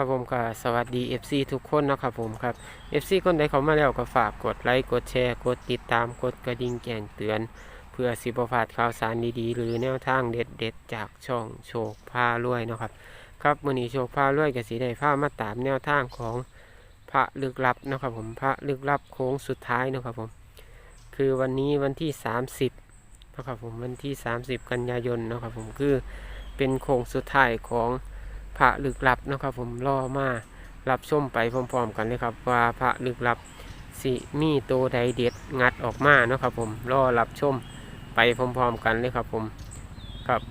ครับผมก็สวัสดี FC ทุกคนนะครับผมครับ FC คนใดเขามาแล้วก็ฝากกดไลค์กดแชร์กดติดตามกดกระดิ่งแจ้งเตือน เพื่อสิบพลาดข่าวสารดีๆ หรือแนวทางเด็ดๆ จากช่องโชคพารวยนะครับ ครับมือนี้โชคพารวยก็สิได้พามาตามแนวทางของพระลึกลับนะครับผมพระลึกลับโค้งสุดท้ายนะครับผม คือวันนี้วันที่ 30นะครับผมวันที่ 30 กันยายนนะครับผมคือเป็นโค้งสุดท้ายของ พระลึกลับนะครับ ผมรอมารับชมไปพร้อมๆกันเลยครับ ว่าพระลึกลับสิมีโตวใดเด็ดงัดออกมาเนาะครับ ผมรอรับชมไปพร้อมๆกันเลยครับ ผมครับ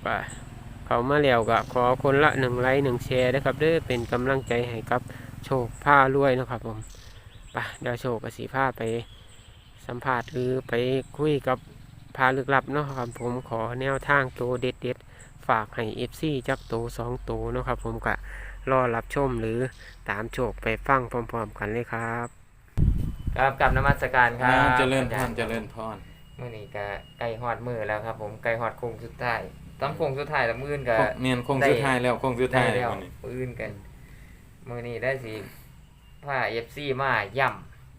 เขามาแล้วก็ขอคนละหนึ่งไลค์หนึ่งแชร์นะครับเด้อเป็นกำลังใจให้กับโชคผ้ารวยนะครับ ผมไปเดี๋ยวโชคกับสีผ้าไปสัมภาษณ์หรือไปคุยกับพาลึกลับเนาะครับผมขอแนวทางตัวเด็ดเด็ดๆ ฝากให้ FC จักตัวสองตัวเนาะครับผมก็รอรับชมหรือตามโชคไปฟังพร้อมๆกันเลยครับ ครับกับนมัสการครับอ่าเจริญพอารย์เจริญพรมื่อนี้ก็ใกล้ฮอดมือแล้วครับ ผมใกล้ฮอดโค้งสุดท้ายตอนโค้งสุดท้ายแล้วมื้ออื่นก็เมียนคงได้ สุดท้ายแล้วคงสุดได้ท้ายแล้ววันนี้มื้ออื่นกันมื้อนี้ได้สิผ้า FC มาย่ํ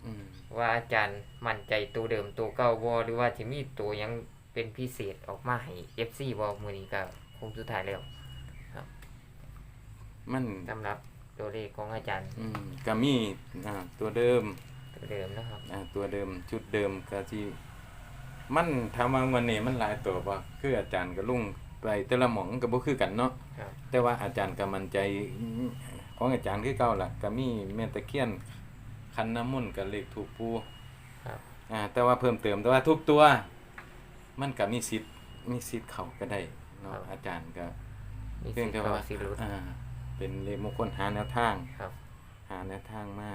อืมว่าอาจารย์มั่นใจตัวเดิมตัวเก่าบ่หรือว่าสิมีตัวหยังเป็นพิเศษออกมาให้ FC บ่มื้อนี้ก็โค้งสุดท้ายแล้วมันสำหรับตัวเลขของอาจารย์อืมก็มีอ่าตัวเดิมตัวเดิมนะครับอ่าตัวเดิมชุดเดิมก็ที่มันถามว่าวันนี้มันหลายตัวบ่คืออาจารย์ก็ลุงไปแต่ละหม่องก็บ่คือกันเนาะครับแต่ว่าอาจารย์ก็มั่นใจของอาจารย์คือเก่าล่ะก็มีแม่ตะเคียนคันน้ำมนต์กับเลขถูกปูครับอ่าแต่ว่าเพิ่มเติมแต่ว่าทุกตัว มันก็มีสิทธิ์มีสิทธิ์เข้าก็ได้ เนาะอาจารย์ก็มีเพียสิงทแต่ธิ์เข้าว่าสิรุดอ่าเป็นเลขมงคลหาแนวทาง ครับหาแนวทางมา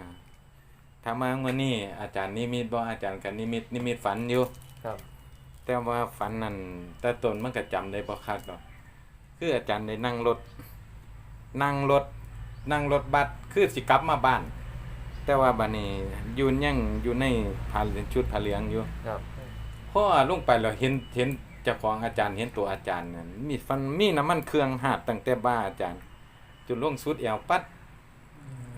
ถ้ามาวันนี้อาจารย์นิมิตบ่อาจารย์ก็นิมิตนิมิตฝันอยู่ ครับแต่ว่าฝันนั่นแต่ตนมันก็จำได้บ่คักดอกคืออาจารย์ได้นั่งรถ นั่งรถ นั่งรถบัสคือสิกลับมาบ้าน แต่ว่าบัดนี้อยืนยังอยู่ในผ้าชุดผ้าเหลืองอยู่ครับพอลงไปแล้วเห็นเห็น เจ้าของอาจารย์เห็นตัวอาจารย์นั่นมีฟันมีน้ำมันเครื่องหาดตั้งแต่บ้าอาจารย์จนลงสุดแอวปัด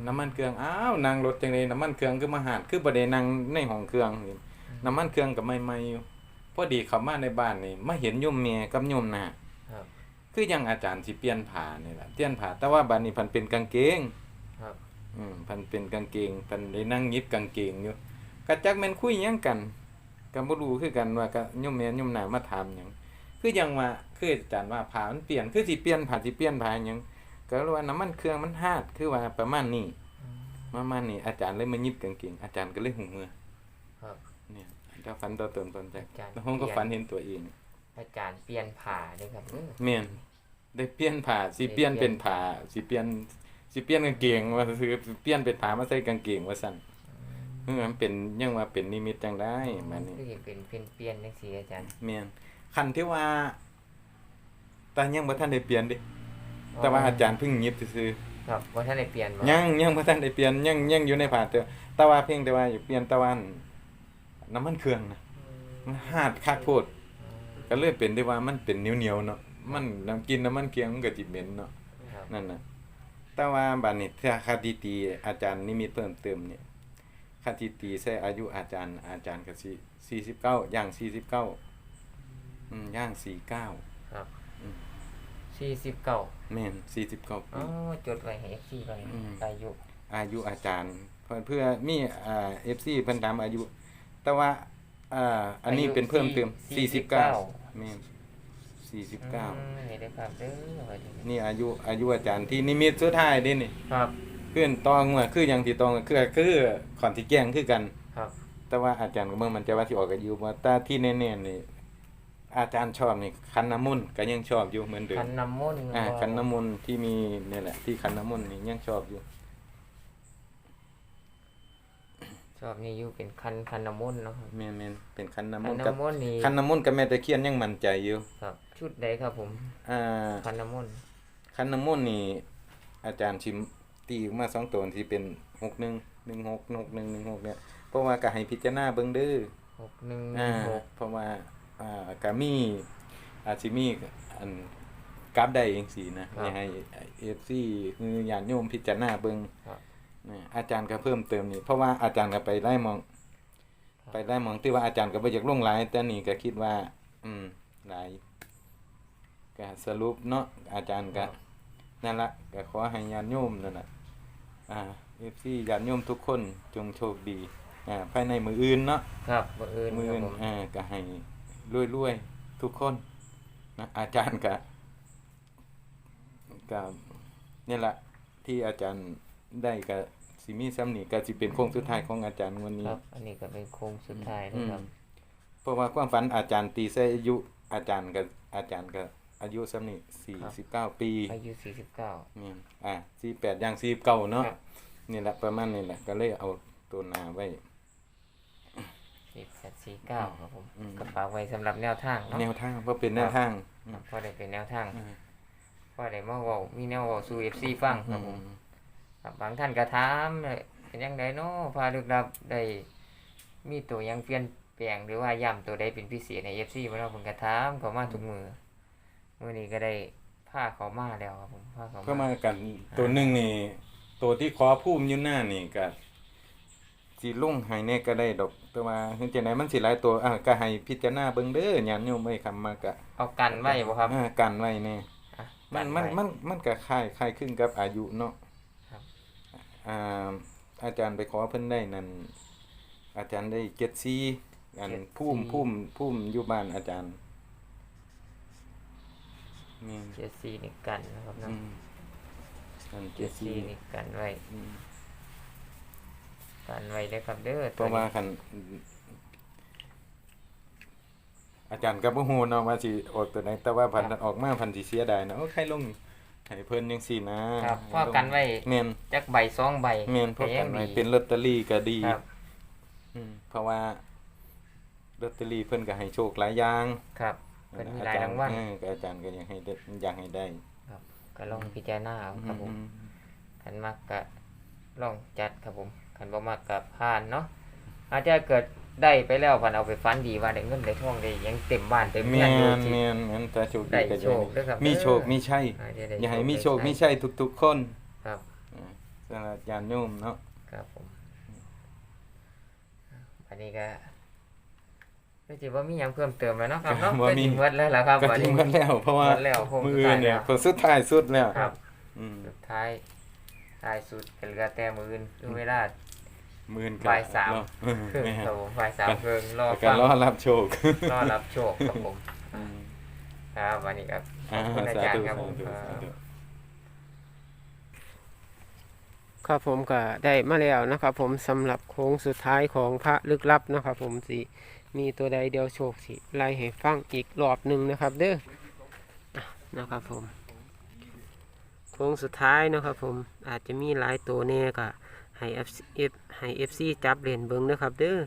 น้ำมันเครื่องอ้าวนั่งรถจังเลยน้ำมันเครื่องคือมาหาดคือบ่ได้นั่งในห้องเครื่องนี่น้ำมันเครื่องก็ใหม่ๆอยู่พอดีเข้ามาในบ้านนี่มาเห็นโยมเมียกับโยมนาครับคือยังอาจารย์สิเปลี่ยนผ้านี่ล่ะเปลี่ยนผ้าแต่ว่าบัดนี้เพันเป็นกางเกงครับอืมเพันเป็นกางเกงเพันได้นั่งหยิบกางเกงอยู่ก็จักแม่นคุยหยังกัน ก็บ่รู้คือกันว่าก็โยมแม่โยมนามาถามหยังคือยังว่าคืออาจารย์ว่าผ้ามันเปลี่ยนคือสิเปลี่ยนผ้าสิเปลี่ยนผ้าหยังก็เลยว่าน้ำมันเครื่องมันหาดคือว่าประมาณนี้มามานี่อาจารย์เลยมายิบกางเกงอาจารย์ก็เลยหูเมือครับเนี่ยถ้าฝันต่อเติมตนใจอาจารย์แล้วผมก็ฝันเห็นตัวเองอาจารย์เปลี่ยนผ่าด้วยครับเออเมียนได้เปลี่ยนผ้าสิเปลี่ยนเป็นผ้าสิเปลี่ยนสิเปลี่ยนกางเกงว่าซื้อเปลี่ยนเป็นผ้ามาใส่กางเกงว่าซั่น เออมันเป็นยังว่าเป็นนิมิตจังได้มันนี่คือเป็นเป็นเปลี่ยนจังซี่อาจารย์เมียนคันที่ว่าแต่ยังบ่ทันได้เปลี่ยนเดิแต่ว่าอาจารย์เพิ่งยิบซื่อครับว่าท่านได้เปลี่ยนบ่ๆยังยังบ่ทันได้เปลี่ยนยังยังอยู่ในผ้าเตอแต่ว่าเพียงแต่ว่าอยู่เปลี่ยนแตะวันน้ำมันเครื่องนะมันหาดคักโพดก็เลยเป็นได้ว่ามันเป็นเหนียวๆเนาะมันน้ำกินน้ำมันเคียงมันก็จิเหม็นเนาะครับนั่นน่ะแต่ว่าบัดนี้ถ้าคดีตีอาจารย์นิมิตเพิ่มเติมเนี่ย คดีตีใส่อายุอาจารย์ อาจารย์ก็สิ49ย่าง49อืมย่าง49ครับอืม49แม่น49อ๋ปีอจดไว้ให้ FC ไว้อืมอายุ อายุอาจารย์ เพื่อเพื่อมีอ่า FC เพิ่นถามอายุ แต่ว่าอ่าอันนี้เป็นเพิ่มเติม49แม่นอื49มนี่ได้ครับเด้อไว้ดีนี่อายุอายุอาจารย์ที่นิมิตสุดท้ายเด้นี่ครับ ขึ้นตองว่าคือหยังที่ตองคือคือขอนที่แจ้งคือกันครับ แต่ว่าอาจารย์ก็เมื่อมันจะว่าสิออกอายุบ่แต่ที่แน่ๆนี่อาจารย์ชอบนี่คันน้ำมนต์ก็ยังชอบอยู่เหมือนเดิคัมนน้ำมนต์อ่าบ่คันน้ำมนต์ที่มีนี่แหละ ที่คันน้ำมนต์นี่ยังชอบอยู่ ชอบนี่อยู่เป็นคันคันน้ำมนต์เนาะครับแม่นๆเป็นคันน้ำมคันนต์กับน้ำมนต์นี่คันน้ำมนต์กับแม่ตะเคียนยังมั่นใจอยู่ครับ ชุดใดครับผม อ่าคันน้ำมนต์คันน้ำมนต์นี่อาจารย์ชิม ตีออกมาสองตัวที่เป็น61 16 61 16เนี่ยเพราะว่าก็ให้พิจารณาเบิ่งเด้อ61อ่า6เพราะว่าอ่ากามีอาจสิมีอันกลับได้เองสินะครับอย่าให้ FC คือญาติโยมพิจารณาเบิ่งครับนะอาจารย์ก็เพิ่มเติมนี่เพราะว่าอาจารย์ก็ไปไล่มองครับไปไล่มองที่ว่าอาจารย์ก็บ่อยากลงหลายแต่นี่ก็คิดว่า อืมหลายก็สรุปเนาะอาจารย์ก็นั่นละก็ขอให้ญาติโยมนั่นน่ะ อ่า FC ญาติโยมทุกคนจงโชคดีอ่าภายในมืออื่นเนาะครับบังเอิญมือครับอื่นผมอ่าก็ให้รวยๆทุกคนนะอาจารย์ก็ก็นี่แหละที่อาจารย์ได้ก็สิมีซ้ำนี่ก็สิเป็นโค้งสุดท้ายของอาจารย์วันนี้ครับ อันนี้ก็เป็นโค้งสุดท้ายอืนะมครับเพราะว่าความฝันอาจารย์ตีใส่อายุอาจารย์ก็อาจารย์ก็ อายุซ้ำนี่สี่สิบเก้าปีอายุสี่สิบเก้านี่อ่าสี่แปดย่างสี่เก้าเนาะครับนี่แหละประมาณนี้แหละ ก็เลยเอาตัวหนาไว้สี่แปดสี่เก้าครับผมอืมก็ฝากไว้สำหรับแนวทางเนาะแนวทางเพราะเป็นแนวทางครับพอได้เป็นแนวทางอืมพอได้มาเว้ามีแนวเว้าสู่ FC ฟังครับผมครับบางท่านก็ถามเลยเป็นยังไงเนาะพาลึกลับได้มีตัวหยังเปลี่ยนแปลงหรือว่าย้ำตัวใดเป็นพิเศษใน FC บ่เนาะผมก็ถามเขามาทุกมือ มื้อนี้ก็ได้พาเขามาแล้วครับผมพาเขาก็มามากันตัวหนึ่งนี่ ตัวที่ขอพุ่มอยู่หน้านี่ก็สิลงให้แน่ก็ได้ดอกแต่ว่าเฮ็ดจังไดมันสิหลายตัวอะก็ให้พิจารณาเบิ่งเด้อญาติโยมไว้คำมากะเอากันไว้บ่ครับอ่ากันไว้แน่ อะมักันนมันไว้ มันมันก็คล้ายคล้ายคลึงกับอายุเนาะครับ อ่าอาจารย์ไปขอเพิ่นได้นั่นอาจารย์ได้74อันพุ่มพุ่มพุ่มอยู่บ้านอาจารย์ นี่เจซีนี่กันนะครับอืเนาะมอันเจซี74นี่กันไว้อืมกันไว้เด้อครับเด้อเพราะว่าคันอาจารย์ก็บ่ฮู้เนาะว่าสิออกตัวไหนแต่ว่าพันออกมาพันสิเสียดายนะโอ้ใครลงให้เพิ่นจังซี่นะครับพ่อกันไว้แม่นจักใบสองใบแม่นพวกก็กัยันงไว้ดีเป็นลอตเตอรี่ก็ดี ครับอืมเพราะว่าลอตเตอรี่เพิ่นก็ให้โชคหลายอย่าง ครับ เพิ่นมีหลายรางวัล เออก็อาจารย์ก็อยากให้ได้อยากให้ได้ก็ลองพิจารณาเอาครับผมอืมขันมักกะลองจัดครับผมขันบ่มักกะผ่านเนาะอาจจะเกิดได้ไปแล้วพันเอาไปฟันดีว่าได้เงินได้ทองได้หยังเต็มบ้านเต็มแม่เมืองอยู่นที่แม่นแม่นถ้าโชคดีได้ก็โชจะคด้วยครับมีโชค เด้อ มีชัยอาจจะได้อย่าให้มีโชคได้มีชัยทุกๆคนครับ อ่าสำหรับญาติโยมเนาะ ครับผมอันนี้ก็ ไม่ใช่ว่ามีหยังเพิ่มเติมแล้วเนาะครับเนาะบ่ก็มีสิหมดแล้วล่ะครับก็วันทิ้นี้งกันแล้วเพราะว่าหมดแล้วผมมืออื่นเนี่ยสุดท้ายแล้วผลสุดท้ายสุดแล้วครับอืมสุดท้ายท้ายสุดก็เหลือแต่มื้ออื่นคือเวลามือนบ่ายสามเนาะเออครึ่งแม่ครับผมบ่ายสามครึ่งรอแล้วก็ฟังรอรับโชครอรับโชคครับผมอืมครับวันนี้ครับขอ่าอบคุณอาสาจารธุย์ครับสาผมธุคสารับธุครับผมก็ได้มาแล้วนะครับผมสำหรับโค้งสุดท้ายของพระลึกลับนะครับผมสิ มีตัวใดเดียวโชคสิไล่ให้ฟังอีกรอบหนึ่งนะครับ เด้อนะครับผมโค้งสุดท้ายนะครับผมอาจจะมีหลายตัวแน่ก็ให้เอฟให้เอฟซีจับเหรียญเบิ้งนะครับ เด้อ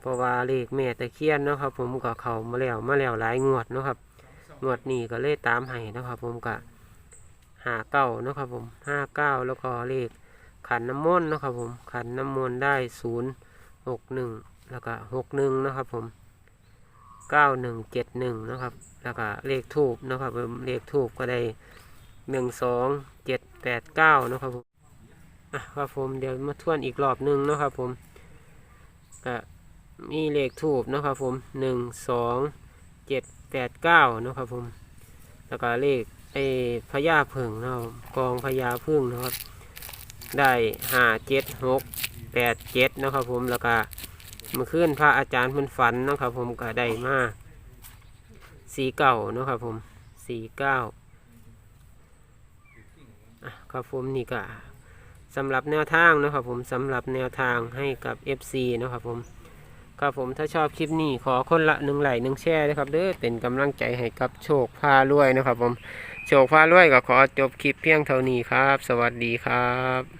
เพราะว่าเลขแม่ตะเคียนนะครับ ผมก็เขามาแล้วมาแล้วหลายงวดนะครับงวดนี้ก็เลยตามให้นะครับ ผมก็หาเก้านะครับผมห้าเก้าแล้วก็เลขขันน้ำมนต์นะครับผมขันน้ำมนต์ได้ศูนย์หกหนึ่ง แล้วก็หกหนึ่งนะครับผมเก้าหนึ่งเจ็ดหนึ่งนะครับ แล้วก็เลขทูบนะครับผมเลขทูบก็ได้หนึ่งสองเจ็ดแปดเก้านะครับผมอะครับผมเดี๋ยวมาทวนอีกรอบหนึ่งนะครับผมก็มีเลขทูบนะครับผมหนึ่งสองเจ็ดแปดเก้านะครับผมแล้วก็เลขไอ้พญาผึ่งนะครับกองพญาพึ่งนะครับ ได้ห้าเจ็ดหกแปดเจ็ดนะครับผมแล้วก็ เมื่อคืนพระอาจารย์เพิ่นฝันนะครับ ผมก็ได้มาสีเก้านะครับผมสีเก้าอะครับผมนี่ก็สำหรับแนวทางนะครับผมสำหรับแนวทางให้กับ FC นะครับผมครับผมถ้าชอบคลิปนี้ขอคนละหนึ่งไหลหนึ่งแชร์นะครับเด้อเป็นกำลังใจให้กับโชคพารวยนะครับผมโชคพารวยก็ขอจบคลิปเพียงเท่านี้ครับ สวัสดีครับ